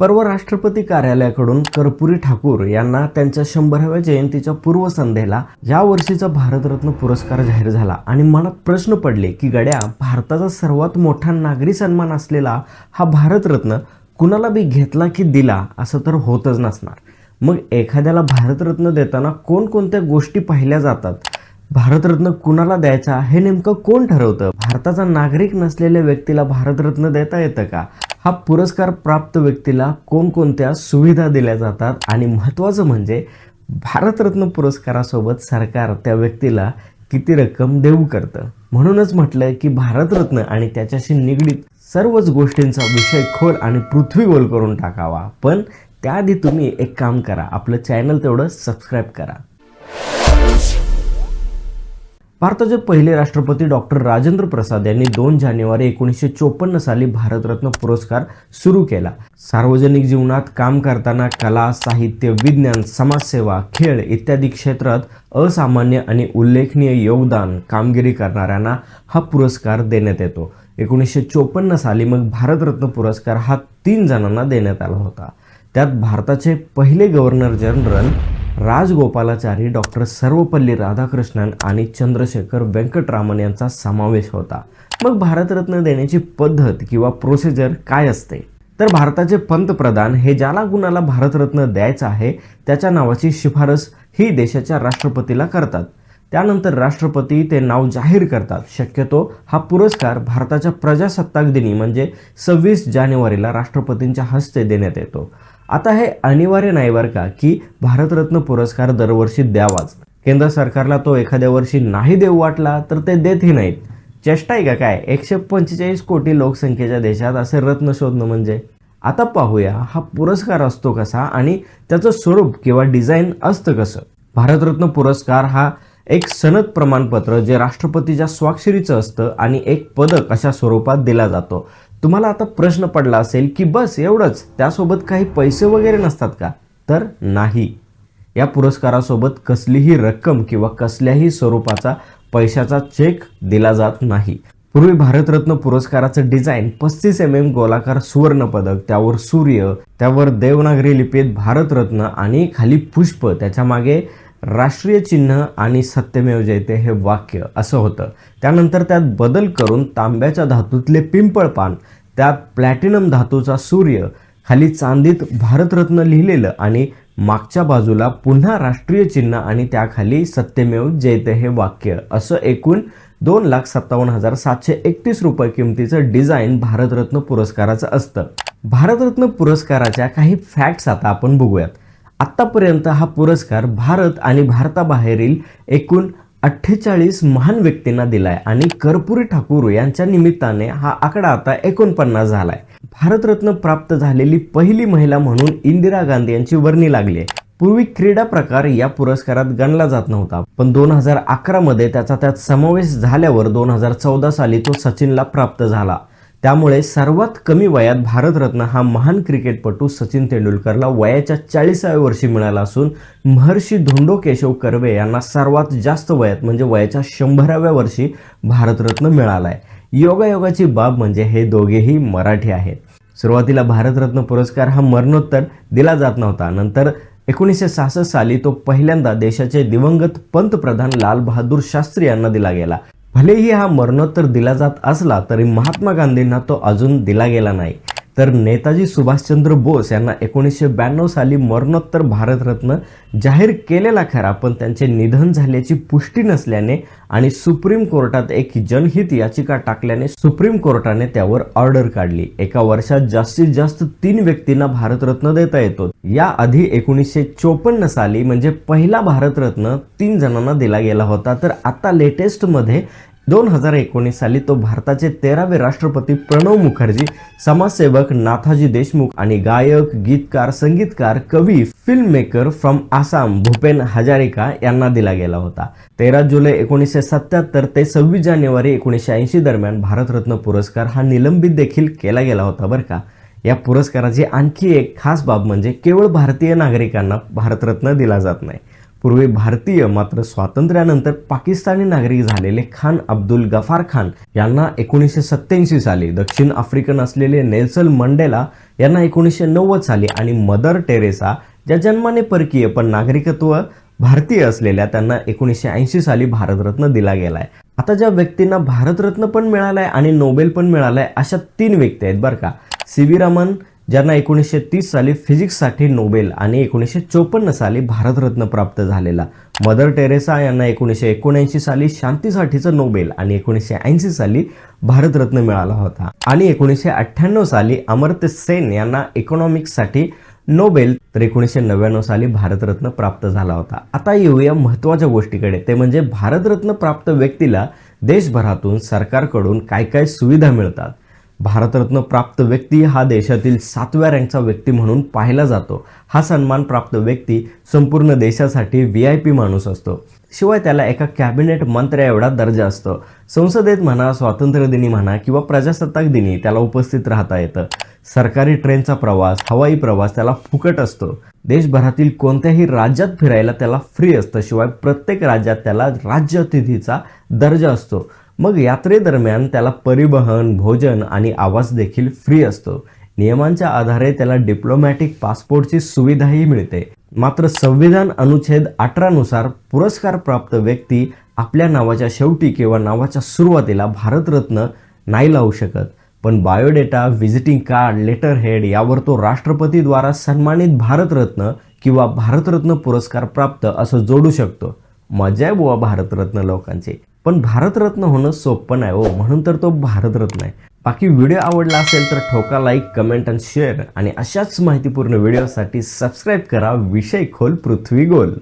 परवा राष्ट्रपती कार्यालयाकडून कर्पुरी ठाकूर यांना त्यांच्या शंभराव्या जयंतीच्या पूर्वसंध्येला या वर्षीचा भारतरत्न पुरस्कार जाहीर झाला. आणि मला प्रश्न पडले की गड्या भारताचा सर्वात मोठा नागरी सन्मान असलेला हा भारतरत्न कुणाला बी घेतला की दिला असं तर होतच नसणार. मग एखाद्याला भारतरत्न देताना कोणकोणत्या गोष्टी पाहिल्या जातात? भारतरत्न कुणाला द्यायचा? हे नेमकं कोण ठरवतं? भारताचा नागरिक नसलेल्या व्यक्तीला भारतरत्न देता येतं का? हा पुरस्कार प्राप्त व्यक्तीला कोणकोणत्या सुविधा दिल्या जातात? आणि महत्त्वाचं म्हणजे भारतरत्न पुरस्कारासोबत सरकार त्या व्यक्तीला किती रक्कम देऊ करतं? म्हणूनच म्हटलं की भारतरत्न आणि त्याच्याशी निगडीत सर्वच गोष्टींचा विषय खोल आणि पृथ्वी गोल करून टाकावा. पण त्याआधी तुम्ही एक काम करा. आपलं चॅनल तेवढं सबस्क्राईब करा. भारताचे पहिले राष्ट्रपती डॉक्टर राजेंद्र प्रसाद यांनी दोन जानेवारी एकोणीसशे चोपन्न साली भारतरत्न पुरस्कार सुरू केला. सार्वजनिक जीवनात काम करताना कला साहित्य विज्ञान समाजसेवा खेळ इत्यादी क्षेत्रात असामान्य आणि उल्लेखनीय योगदान कामगिरी करणाऱ्यांना हा पुरस्कार देण्यात येतो. एकोणीसशे चोपन्न साली मग भारतरत्न पुरस्कार हा तीन जणांना देण्यात आला होता. त्यात भारताचे पहिले governor general Rajagopalachari doctor Sarvepalli Radhakrishnan आणि चंद्रशेखर व्यंकटरामन यांचा समावेश होता. मग भारतरत्न देण्याची पद्धत किंवा प्रोसिजर काय असते? तर भारताचे पंतप्रधान हे ज्याला कुणाला भारतरत्न द्यायचं आहे त्याच्या नावाची शिफारस ही देशाच्या राष्ट्रपतीला करतात. त्यानंतर राष्ट्रपती ते नाव जाहीर करतात. शक्यतो हा पुरस्कार भारताच्या प्रजासत्ताक दिनी म्हणजे सव्वीस जानेवारीला राष्ट्रपतींच्या हस्ते देण्यात येतो. आता हे अनिवार्य नाही बरं का की भारतरत्न पुरस्कार दरवर्षी द्यावाच. केंद्र सरकारला तो एखाद्या वर्षी नाही देऊ वाटला तर ते देतही नाहीत. चेष्टा आहे का काय? एकशे पंचेचाळीस कोटी लोकसंख्येच्या देशात असे रत्न शोधणं म्हणजे? आता पाहूया हा पुरस्कार असतो कसा आणि त्याचं स्वरूप किंवा डिझाईन असतं कसं? भारतरत्न पुरस्कार हा एक सनद प्रमाणपत्र जे राष्ट्रपतीच्या स्वाक्षरीचं असतं आणि एक पदक अशा स्वरूपात दिला जातो. तुम्हाला आता प्रश्न पडला असेल की बस एवढंच त्यासोबत काही पैसे वगैरे नसतात का? तर नाही. या पुरस्कारासोबत कसलीही रक्कम किंवा कसल्याही स्वरूपाचा पैशाचा चेक दिला जात नाही. पूर्वी भारतरत्न पुरस्काराचं डिझाईन पस्तीस एम एम गोलाकार सुवर्ण पदक त्यावर सूर्य त्यावर देवनागरी लिपीत भारतरत्न आणि खाली पुष्प त्याच्यामागे राष्ट्रीय चिन्ह आणि सत्यमेव जयते हे वाक्य असं होतं. त्यानंतर त्यात बदल करून तांब्याच्या धातूतले पिंपळ पान त्यात प्लॅटिनम धातूचा सूर्य खाली चांदीत भारतरत्न लिहिलेलं आणि मागच्या बाजूला पुन्हा राष्ट्रीय चिन्ह आणि त्याखाली सत्यमेव जयते हे वाक्य असं एकूण दोन लाख सत्तावन्न हजार सातशे एकतीस रुपये किमतीचं डिझाईन भारतरत्न पुरस्काराचं असतं. भारतरत्न पुरस्काराच्या काही फॅक्ट्स आता आपण बघूयात. आत्तापर्यंत हा पुरस्कार भारत आणि भारताबाहेरील एकूण अठ्ठेचाळीस महान व्यक्तींना दिलाय आणि कर्पुरी ठाकूर यांच्या निमित्ताने हा आकडा आता एकोणपन्नास झालाय. भारतरत्न प्राप्त झालेली पहिली महिला म्हणून इंदिरा गांधी यांची वर्णी लागली आहे. पूर्वी क्रीडा प्रकार या पुरस्कारात गणला जात नव्हता पण दोन हजार अकरा मध्ये त्याचा त्यात समावेश झाल्यावर दोन हजार चौदा साली तो सचिनला प्राप्त झाला. त्यामुळे सर्वात कमी वयात भारतरत्न हा महान क्रिकेटपटू सचिन तेंडुलकरला वयाच्या चाळीसाव्या वर्षी मिळाला असून महर्षी धोंडो केशव कर्वे यांना सर्वात जास्त वयात म्हणजे वयाच्या शंभराव्या वर्षी भारतरत्न मिळालाय. योगायोगाची बाब म्हणजे हे दोघेही मराठी आहेत. सुरुवातीला भारतरत्न पुरस्कार हा मरणोत्तर दिला जात नव्हता. नंतर एकोणीसशे सहासष्ट साली तो पहिल्यांदा देशाचे दिवंगत पंतप्रधान लालबहादूर शास्त्री यांना दिला गेला. भलेही हा मरणोत्तर दिला जात असला तरी महात्मा गांधींना तो अजून दिला गेला नाही. तर नेताजी सुभाषचंद्र बोस यांना एकोणीसशे ब्याण्णव साली मरणोत्तर भारतरत्न जाहीर केलेला खरा पण त्यांचे निधन झाल्याची पुष्टी नसल्याने आणि सुप्रीम कोर्टात एक जनहित याचिका टाकल्याने सुप्रीम कोर्टाने त्यावर ऑर्डर काढली. एका वर्षात जास्तीत जास्त तीन व्यक्तींना भारतरत्न देता येतो. याआधी एकोणीसशे चोपन्न साली म्हणजे पहिला भारतरत्न तीन जणांना दिला गेला होता. तर आता लेटेस्टमध्ये दोन हजार एकोणीस साली तो भारताचे तेरावे राष्ट्रपती प्रणव मुखर्जी समाजसेवक नाथाजी देशमुख आणि गायक गीतकार संगीतकार कवी film maker from Assam Bhupen Hazarika यांना दिला गेला होता. तेरा जुलै एकोणीसशे सत्याहत्तर ते सव्वीस जानेवारी एकोणीसशे ऐंशी दरम्यान भारतरत्न पुरस्कार हा निलंबित देखील केला गेला होता बरं का. या पुरस्काराची आणखी एक खास बाब म्हणजे केवळ भारतीय नागरिकांना भारतरत्न दिला जात नाही. पूर्वी भारतीय मात्र स्वातंत्र्यानंतर पाकिस्तानी नागरिक झालेले खान अब्दुल गफार खान यांना एकोणीसशे सत्त्याऐंशी साली दक्षिण आफ्रिकन असलेले नेल्सन मंडेला यांना एकोणीसशे नव्वद साली आणि मदर टेरेसा ज्या जन्माने परकीय पण नागरिकत्व भारतीय असलेल्या त्यांना एकोणीसशे ऐंशी साली भारतरत्न दिला गेलाय. आता ज्या व्यक्तींना भारतरत्न पण मिळालाय आणि नोबेल पण मिळालाय अशा तीन व्यक्ती आहेत बरं का. सी व्ही रमन ज्यांना एकोणीसशे तीस साली फिजिक्ससाठी नोबेल आणि एकोणीसशे चोपन्न साली भारतरत्न प्राप्त झालेला. मदर टेरेसा यांना एकोणीसशे एकोणऐंशी साली शांतीसाठीचं नोबेल आणि एकोणीसशे ऐंशी साली भारतरत्न मिळाला होता. आणि एकोणीसशे अठ्ठ्याण्णव साली अमर्त्य सेन यांना इकॉनॉमिक्ससाठी नोबेल तर एकोणीसशे नव्याण्णव साली भारतरत्न प्राप्त झाला होता. आता येऊया महत्त्वाच्या गोष्टीकडे. ते म्हणजे भारतरत्न प्राप्त व्यक्तीला देशभरातून सरकारकडून काय काय सुविधा मिळतात. भारतरत्न प्राप्त व्यक्ती हा देशातील सातव्या रँकचा व्यक्ती म्हणून पाहिला जातो. हा सन्मान प्राप्त व्यक्ती संपूर्ण देशासाठी व्ही आय पी माणूस असतो. शिवाय त्याला एका कॅबिनेट मंत्र्या एवढा दर्जा असतो. संसदेत म्हणा स्वातंत्र्यदिनी म्हणा किंवा प्रजासत्ताक दिनी त्याला उपस्थित राहता येतं. सरकारी ट्रेनचा प्रवास हवाई प्रवास त्याला फुकट असतो. देशभरातील कोणत्याही राज्यात फिरायला त्याला फ्री असतं. शिवाय प्रत्येक राज्यात त्याला राज्य अतिथीचा दर्जा असतो. मग यात्रेदरम्यान त्याला परिवहन भोजन आणि आवास देखील फ्री असतो. नियमांच्या आधारे त्याला डिप्लोमॅटिक पासपोर्टची सुविधाही मिळते. मात्र संविधान अनुच्छेद अठरा नुसार पुरस्कार प्राप्त व्यक्ती आपल्या नावाच्या शेवटी किंवा नावाच्या सुरुवातीला भारतरत्न नाही लावू शकत. पण biodata visiting card letter head यावर तो राष्ट्रपतीद्वारा सन्मानित भारतरत्न किंवा भारतरत्न पुरस्कार प्राप्त असं जोडू शकतो. मजा आहे बुवा भारतरत्न लोकांची. पण भारतरत्न होणं सोपं नाही हो. म्हणून तर तो भारतरत्न आहे. बाकी व्हिडिओ आवडला असेल तर ठोका लाईक कमेंट आणि शेअर. आणि अशाच माहितीपूर्ण व्हिडिओसाठी सबस्क्राईब करा विषय खोल पृथ्वी गोल.